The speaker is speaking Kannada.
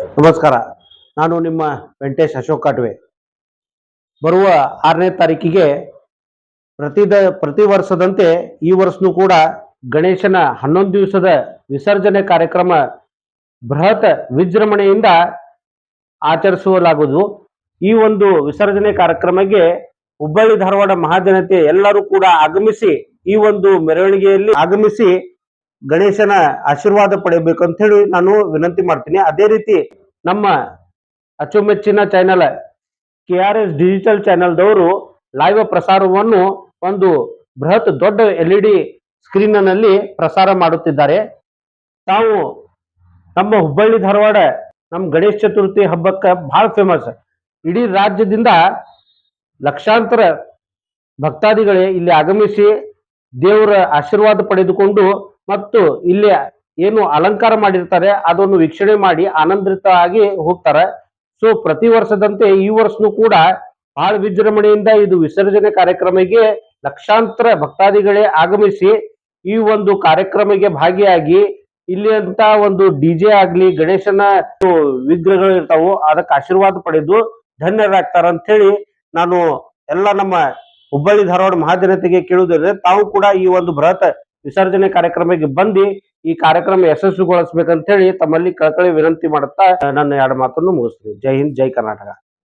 ನಮಸ್ಕಾರ. ನಾನು ನಿಮ್ಮ ವೆಂಕಟೇಶ್ ಅಶೋಕ್ ಕಾಟ್ವೆ. ಬರುವ ಆರನೇ ತಾರೀಕಿಗೆ ಪ್ರತಿದ ಪ್ರತಿ ವರ್ಷದಂತೆ ಈ ವರ್ಷನೂ ಕೂಡ ಗಣೇಶನ ಹನ್ನೊಂದು ದಿವಸದ ವಿಸರ್ಜನೆ ಕಾರ್ಯಕ್ರಮ ಬೃಹತ್ ವಿಜೃಂಭಣೆಯಿಂದ ಆಚರಿಸಲಾಗುವುದು ಈ ಒಂದು ವಿಸರ್ಜನೆ ಕಾರ್ಯಕ್ರಮಕ್ಕೆ ಹುಬ್ಬಳ್ಳಿ ಧಾರವಾಡ ಮಹಾಜನತೆ ಎಲ್ಲರೂ ಕೂಡ ಆಗಮಿಸಿ ಈ ಒಂದು ಮೆರವಣಿಗೆಯಲ್ಲಿ ಆಗಮಿಸಿ ಗಣೇಶನ ಆಶೀರ್ವಾದ ಪಡೆಯಬೇಕು ಅಂತ ಹೇಳಿ ನಾನು ವಿನಂತಿ ಮಾಡ್ತೀನಿ. ಅದೇ ರೀತಿ ನಮ್ಮ ಅಚ್ಚುಮೆಚ್ಚಿನ channel K R S digital ಚಾನೆಲ್ದವರು live ಪ್ರಸಾರವನ್ನು ಒಂದು ಬೃಹತ್ ದೊಡ್ಡ ಎಲ್ ಇ ಡಿ ಸ್ಕ್ರೀನಲ್ಲಿ ಪ್ರಸಾರ ಮಾಡುತ್ತಿದ್ದಾರೆ. ತಾವು ನಮ್ಮ ಹುಬ್ಬಳ್ಳಿ ಧಾರವಾಡ, ನಮ್ಮ ಗಣೇಶ ಚತುರ್ಥಿ ಹಬ್ಬಕ್ಕೆ ಬಹಳ ಫೇಮಸ್ ಇಡೀ ರಾಜ್ಯದಿಂದ ಲಕ್ಷಾಂತರ ಭಕ್ತಾದಿಗಳೇ ಇಲ್ಲಿ ಆಗಮಿಸಿ ದೇವರ ಆಶೀರ್ವಾದ ಪಡೆದುಕೊಂಡು ಮತ್ತು ಇಲ್ಲಿ ಏನು ಅಲಂಕಾರ ಮಾಡಿರ್ತಾರೆ ಅದನ್ನು ವೀಕ್ಷಣೆ ಮಾಡಿ ಆನಂದಿತ ಆಗಿ ಹೋಗ್ತಾರೆ. ಸೊ ಪ್ರತಿ ವರ್ಷದಂತೆ ಈ ವರ್ಷನೂ ಕೂಡ ಬಹಳ ವಿಜೃಂಭಣೆಯಿಂದ ಇದು ವಿಸರ್ಜನೆ ಕಾರ್ಯಕ್ರಮಕ್ಕೆ ಲಕ್ಷಾಂತರ ಭಕ್ತಾದಿಗಳೇ ಆಗಮಿಸಿ ಈ ಒಂದು ಕಾರ್ಯಕ್ರಮಕ್ಕೆ ಭಾಗಿಯಾಗಿ ಇಲ್ಲಿ ಅಂತ ಒಂದು ಡಿಜೆ ಆಗ್ಲಿ, ಗಣೇಶನ ವಿಗ್ರಹಗಳು ಇರ್ತಾವು, ಅದಕ್ಕೆ ಆಶೀರ್ವಾದ ಪಡೆದು ಧನ್ಯರಾಗ್ತಾರ ಅಂತ ಹೇಳಿ ನಾನು ಎಲ್ಲ ನಮ್ಮ ಹುಬ್ಬಳ್ಳಿ ಧಾರವಾಡ ಮಹಾಜನತೆಗೆ ಕೇಳುವುದಂದ್ರೆ ತಾವು ಕೂಡ ಈ ಒಂದು ಬೃಹತ್ ವಿಸರ್ಜನೆ ಕಾರ್ಯಕ್ರಮಕ್ಕೆ ಬಂದು ಈ ಕಾರ್ಯಕ್ರಮ ಯಶಸ್ವಿಗೊಳಿಸ್ಬೇಕಂತ ಹೇಳಿ ತಮ್ಮಲ್ಲಿ ಕಳಕಳಿ ವಿನಂತಿ ಮಾಡುತ್ತಾ ನನ್ನ ಎರಡು ಮಾತನ್ನು ಮುಗಿಸ್ತೀನಿ. ಜೈ ಹಿಂದ್, ಜೈ ಕರ್ನಾಟಕ.